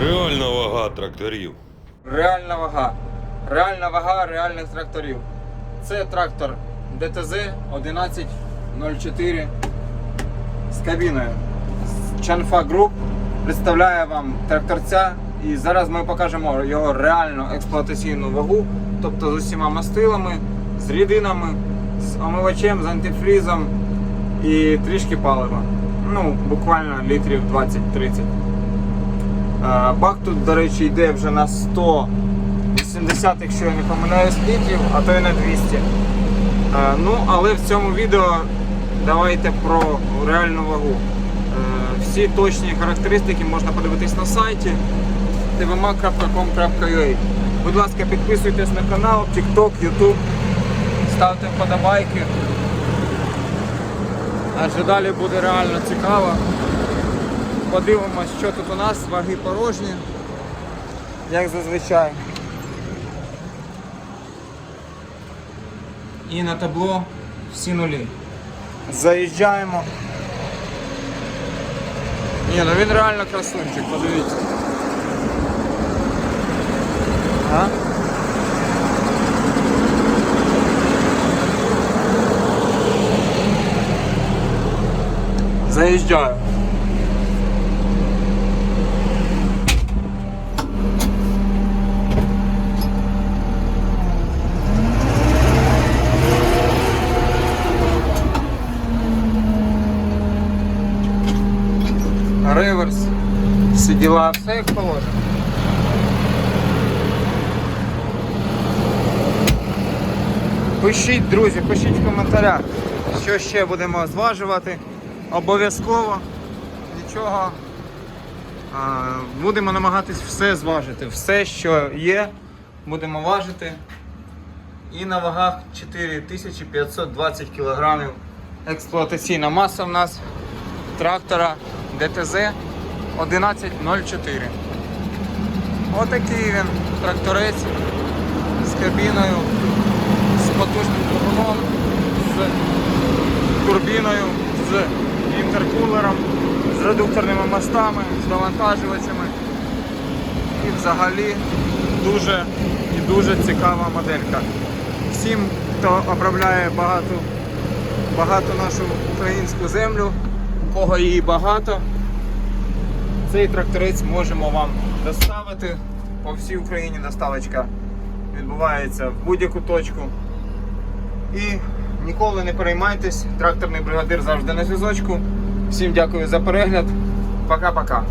Реальна вага тракторів. Реальна вага. Реальна вага реальних тракторів. Це трактор ДТЗ 1104 з кабіною. Чанфа Груп представляє вам тракторця. І зараз ми покажемо його реальну експлуатаційну вагу, тобто з усіма мастилами, з рідинами, з омивачем, з антифрізом і трішки палива. Ну, буквально літрів 20-30. Бак тут, до речі, йде вже на 180, якщо я не помиляюсь, літрів, а то й на 200. Е, Ну, але в цьому відео давайте про реальну вагу. Е, Всі точні характеристики можна подивитись на сайті tvma.com.ua Будь ласка, підписуйтесь на канал, TikTok, YouTube, ставте вподобайки. Адже далі буде реально цікаво. Подивимось, що тут у нас, ваги порожні, як зазвичай. І на табло всі нулі. Заїжджаємо. Ні, ну він реально красунчик, подивіться. А? Заїжджаю. Реверс, всі діла, все як положено. Пишіть, друзі, пишіть в коментарях, що ще будемо зважувати. Обов'язково нічого. Будемо намагатись все зважити. Все, що є, будемо важити. І на вагах 4520 кг експлуатаційна маса в нас трактора ДТЗ 1104. Отакий він тракторець з кабіною, з потужним двигуном, з турбіною, з інтеркулером, з редукторними мостами, з навантажувачами. І взагалі дуже і дуже цікава моделька. Всім, хто обробляє багато, багато нашу українську землю, кого її багато, цей тракторець можемо вам доставити. По всій Україні доставочка відбувається в будь-яку точку. І ніколи не переймайтесь, тракторний бригадир завжди на зв'язочку. Всім дякую за перегляд. Пока-пока.